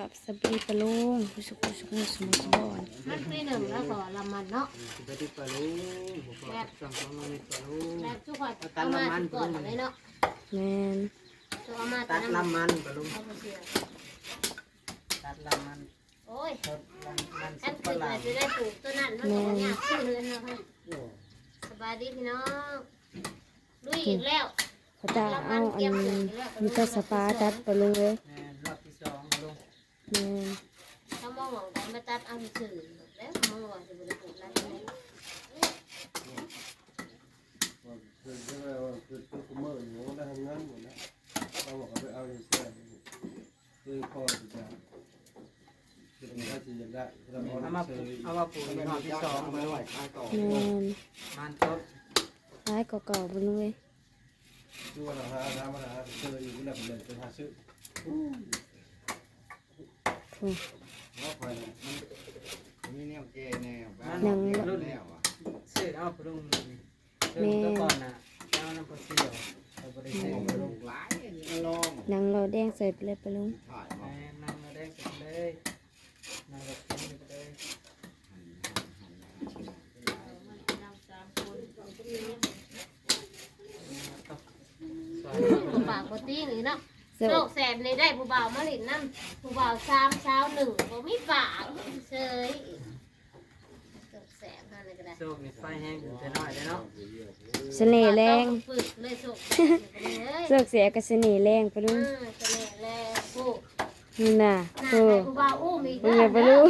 กับสบีปะลุงผู้สุขผู้สุขผู้สมุทรบอนมันปีหนึ่งแล้วก็ละมันเนาะไปที่ปลาลูผมบอกสั่งของน้องในปลาลูแล้วทุกคนเอามาทุกก่อนเลยเนาะแมนตัวเอามาตัดน้ำลำมันปลาลูเอาไปเสียตัดลำมันโอ้ยตัดลำมันอัสุนดปคือลาจะได้ปลูกตัวนั้นมันก็บ่ยากชื่อเลยนะค่ะสบายดีพี่น้องลุยอีกแล้วเขาจะเอาอันมีกระสปาตัดปะลุงเลย ถ้ามองหวังกันมาตัดเอาชื่อแล้วมองหวังจะบ่ได้ปลูกแล้วคือใช่ไหมว่าคือคือคุมเมอร์อยู่ได้ทำงานหมดแล้วเราบอกเขาไปเอาอยู่เสื้อคือพอจะคือมันได้จะยังได้เราเอามาเอามาปเสื้ลูอกเอามาปลูกในรอที่สองไม่ไหวขายต่อแมนมันต้นร้ายเก่าๆปะลุงเลยคือว่าเราหาหามาหาเสื้ออยู่นั่นเป็นเป็นหาซื้อ หนังรุ่นแล้วอะเสื้อเอาปลาลูเสื้อตัวก่อนน่ะเจ้าน้ำปลาเสียวเราบริเสื้อปลาลูหลายลองนางเราแดงใส่ไปเลยปลุงถ่ายมาแม่นั่งมาได้กันเลยนั่งกับกินไปเสวยผู้บ่าวบ่ตีนี่เนาะ โลกแสบนี่ได้ผู้บ่าวมาหลินน้ำผู้บ่าวสามเช้าหนึ่งบ่มีปากเฉยโลกแสบนั่นเลยก็ได้โชคนี่ไฟแห้งอยู่แต่น้อยเลยเนาะเสน่ห์แรงฝึกเลยโชคเลยเสื้อเสียกับเสน่ห์แรงปะอืลุงมเสน่ห์แรงผู้นี่น่ะหน้าโอ้ให้ผู้บ่าวอู้มีเป็นไงปะลุง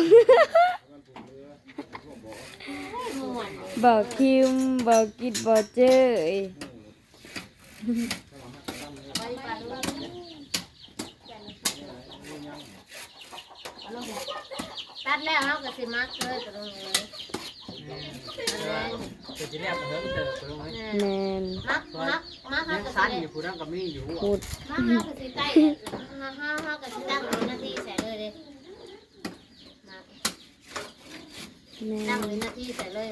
ม่วนบอกคิมบอกกิดบอกเจ้ย ไปปลาลูก ตัดแล้วเฮาก็สิมักเลยก็ลงเลยจะจะเรียกเพิ่มเติมไปลงไหมแมนมักมักมักเฮายังก็สั้นสิอยู่ผู้นั้นก็มีอยู่พูดมักเฮาก็สิใต้เฮาเฮาเฮาก็สิตั้งหน้าที่ใส่เลยเด้มักแมตั้งหน้าที่ใส่เลย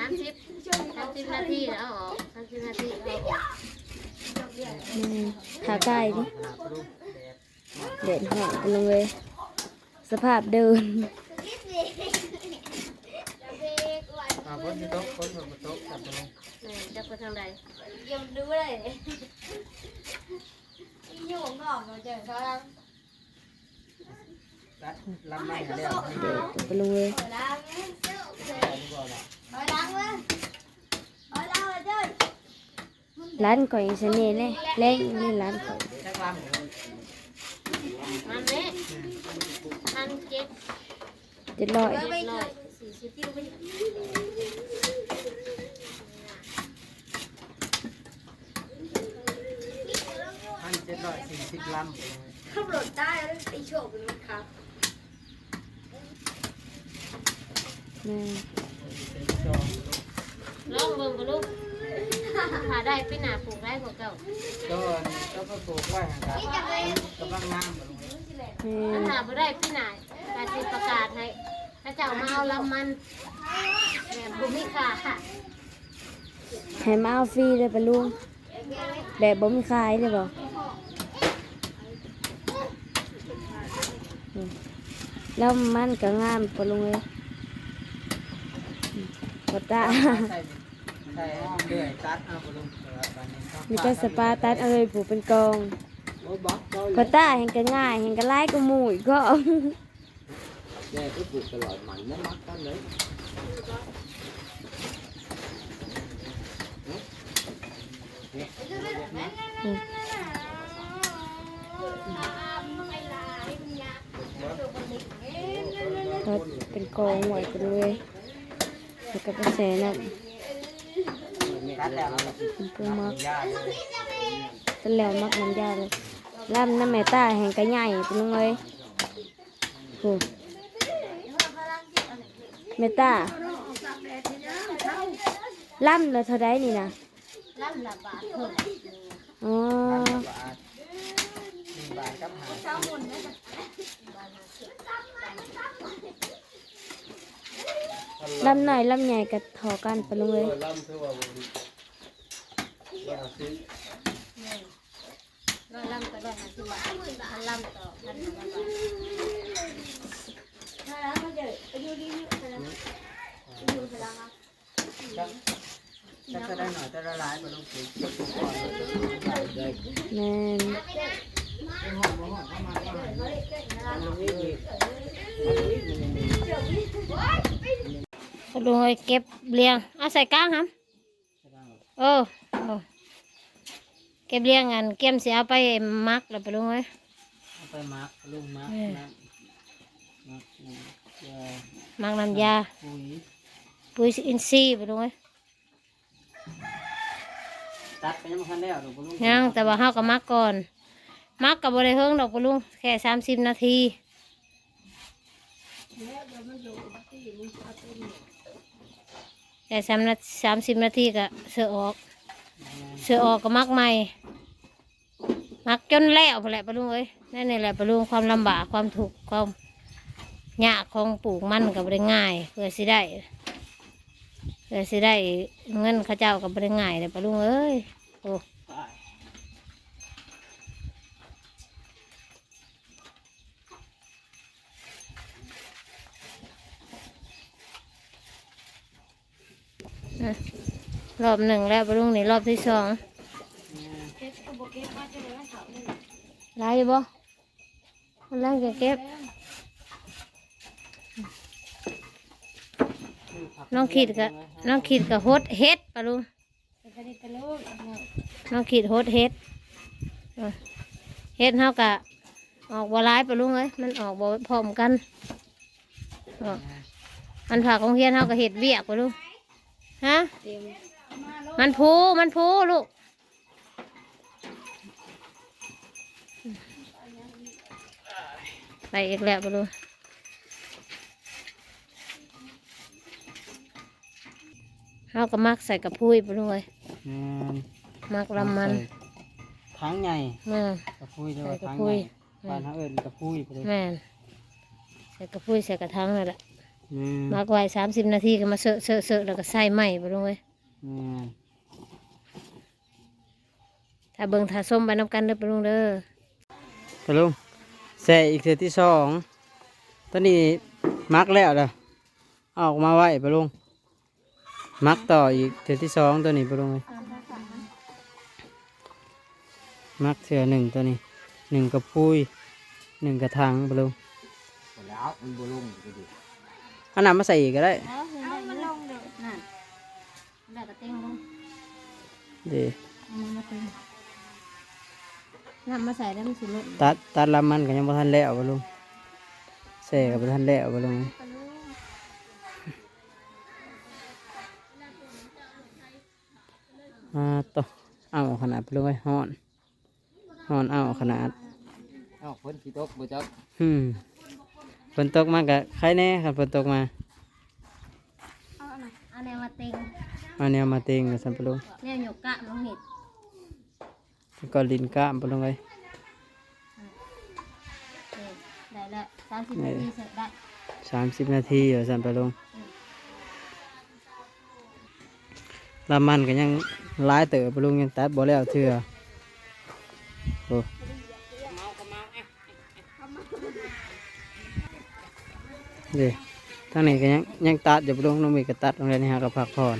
30 30นาทีแล้วเอสาออก30นาทีเอาออกแมนขาไก่ดิขนาดปลูกแดดเด็ดหอมไปลงเลย สภาพเดินอ่าคนที่โต๊ะคนบนโต๊ะจับไปลงแม่จะไปทางใดยังดูเลยอยู่ของนอกมาเจอเขาแล้วรัดลำไม้กันแล้วนี่เด็ดไปลงเลยเปิดล้างแต่นี่บอกละเปิดล้างเลยเปิดล้างเลยเจ้ยร้านก่อยเสน่ห์แน่แรงนี่ร้านก่อย จักลำมันนี่พันเจ็ดเจ็ดร้อยเจ็ดร้อยสี่สิบกิโลพันเจ็ดร้อยสี่สิบลำขับรถได้แล้วไอโชคเป็นครับแม่นลองเบิ่งกันลูกหาได้ไปหนาปลูกได้กว่าเก่าก็ก็ไปปลูกไว้ห่างกันกำลังงามไปลงแม่ถ้านหาบ่ได้ไปหนาการสิประกาศให้ถ้าเจ้ามาเอาลำมันแบบบุมิค่าค่ะให้มาเอาฟรีเลยปะลุงแบบบ่มีขายเลยบ่อืมแล้วมันก็งามปะลุงเลยปตา ใส่ใส่ห้องเดือยตัดเอาไปลงตอนนี้มีแต่สปาตัดเอาเลยผูกเป็นกอง โอ้บอกเราปตาเห็นก็ง่ายเห็นก็ไล่ก็หมู่อีกก็แก่ก็ปลูกตลอดมันไม่มักกันเลยก็เป็นกองไว้กันเลยแล้วก็ไปแช่น้ำตัดแล้วเราเป็นปูมักยาเลยตะแล้วมักน้ำยาเลย ล่ำน้ำแม่ตาแห่งกระใหญ่เป็นลงเลยโหแม่ตาล่ำ ร้อลำก็ร้อห้าสิบบาทพันลำก็พัห้าร้อยบาทถ้าแล้วก็เดี๋ยวไปดูนี่ไปแล้วไปดูไปแล้ครับจัจะได้หน่อยจะละลายไปลูกศิษย์แม่นดูเก็บเรียงเอาใส่ก้างครับเออ เออเก็บเรียงกันเก็มเสียเอาไปมักแล้วไปลุงเอ้ยเอาไปมักลุงมักเออนะมักน้ำเกลือมักน้ำยาปุ๋ยปุ๋ยอินทรีย์ไปลุงเอ้ยตัดไปยังไม่ทันแล้วหรอกลุงยังแต่ว่าเฮาก็มักก่อนมักกับบริเฮิงดอกไปลุงแค่สามสิบนาทีแค่สามนาสามสิบนาทีก็เสือออก เสือออกก็มักใหม่ มักจนแล้วพอแหละปะลุงเอ้ยนั่นนี่แหละปะลุงความลำบากความทุกข์ความยากของปลูกมันกับบริง่าย เพื่อสิได้เพื่อสิได้เงินข้าเจ้ากับบริง่ายเลยปะลุงเอ้ยโอ้รอบหนึ่งแล้วปะลุงนี่รอบที่สอง ไล่บ่มันไล่จะเก็บ น้องขีดกับน้องขีดกับโฮดเฮ็ดปะลุงน้องขีดโฮดเฮ็ดเฮ็ดเท่ากับออกบัวร้ายปะลุงเอ้ยมันออกบัวพร้อมกันเออมันผักของเฮียนเท่ากับเห็ดเบี้ยปะลุงฮะ มันพูมันพูลูก ไปอีกแล้วไปดูเราก็มักใส่กระพุ้ยไปด้วยอืมมักลำมันทั้งใหญ่แม่นกระพุ้ยด้วยใส่กระทั้งพุ้ใหยญ่บ้านเขาเอิญกระพุ้ยไปเลยแม่นใส่กระพุ้ยใส่กระทังนั่นแหละอืมมักไว้สามสิบนาทีก็มาเสอะเสอะเสอะแล้วก็ใส่ไหมไปด้วยอืมถ้าเบิ่งถ้าส้มไปน้ำกันเด้อไปลุงเด้อไป ลุงแส่อีกเสือที่สองตอนนี้มักแล้วเด้อเอาออกมาไว้ไปลุงมักต่ออีกเสือที่สองตัวนี้ไปลุงเลยมักเสือหนึ่งตัวนี้หนึ่งกระพุ้ยหนึ่งกระถางไปลุงแล้วมันบ่ลงก็ดิเอันน้ำมาใส่อีกก็ได้เอามันลงเดี๋ยวนั่นแล้วก็เต็งลงเดี๋ยวเอามันมาเต็ง น้ำมาใส่แล้วมันสิลดตัดตัดลำมันก็ยังบ่ทันแล้วไปลุงใส่กับบ่ทันแล้วไปลุงอ่าต่อเอาขนาดไปลุงไว้ฮ้อนฮ้อนเอาขนาดเอ้าฝนสิตกบ่จักอืมฝนตกมากกะใครแน่ครับฝนตกมาเอาแนวมาเต็งเอาแนวมาเต็งกับสันปะลุงแนวหยกกะน้องเห็ดแล้ว ก็ลินก้ามปะลุงไว้เออได้แล้วสามสิบนาทีเสร็จได้สามสิบนาทีอยู่สันปะลุงลำมันก็ยังร้ายเต๋อปะลุงยังตัดบ่แล้วเถื่อโอ้เดี๋ยวทางนี้ก็ยังยังตัดอยู่ปะลุงน้องมีก็ตัดลงเลยนี่ฮะกับผักผ่อน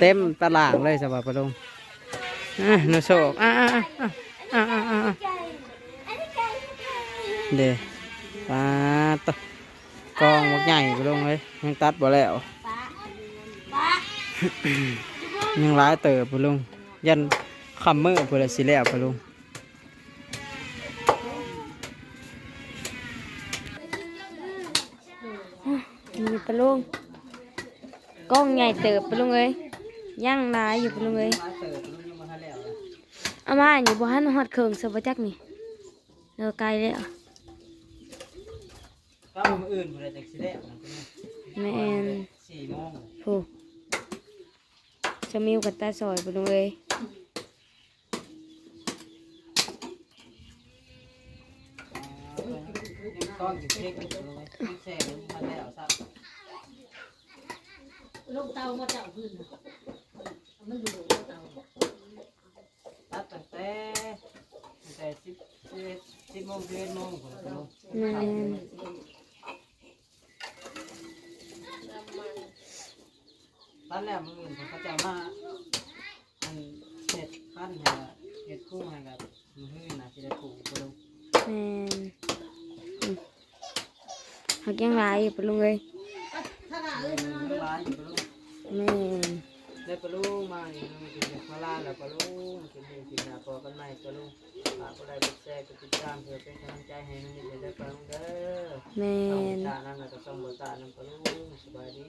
เต็มตลาดเลยสบายปะลุง อะหนูโศกอะอะอะอะอะอะอะเดปลาตกองมักใหญ่ไปลงเลยยังตัดบ่แล้วยังร้ายเติบไปลงยันคำมือเพื่อสิแล้วไปลงมีปลุงกล้องใหญ่เติบปลุงเอ้ยย่างหลายอยู่ปลุงเอ้ยร้ายเติบไปลย เอามาอยู่บ้านฮอดเคิงสบจักนี่เออไกลแล้วก็มืออื่นเพื่อจะสิแล้วนะแม่นสี่โมงผู้จะมิวกับตาซอยปะลุงเอ้ยยังก้อนอยู่เช็คอยู่เลยแช่ยังทันแล้วซับลูกเตามาเจ้าพื้นน่ะมันดูเตาตัดตั้ง แต่สิบสิบโมงสิบอ็โมงคนละแม่ตอนแรกมึงเขาจะมาอันเห็ดขั้นเหรอเห็ดคู่ให้กับมึงให้น่ะจะได้ปลูกคนละแม่หักยังไงไปลงเลยแม่ ได้ปะลุงมาอีกนึงกินข้าวลาแล้วปะลุงกินเด็กกินยาพอกันใหม่ปะลุงฝากก็ได้กดแชร์กดติดตามเพื่อเป็นกำลังใจให้น้องนี่ได้ปะลุงเด้อแม่ต้องนตานั่นแล้วก็ต้องบ่ตานั่นปะลุงสบายดี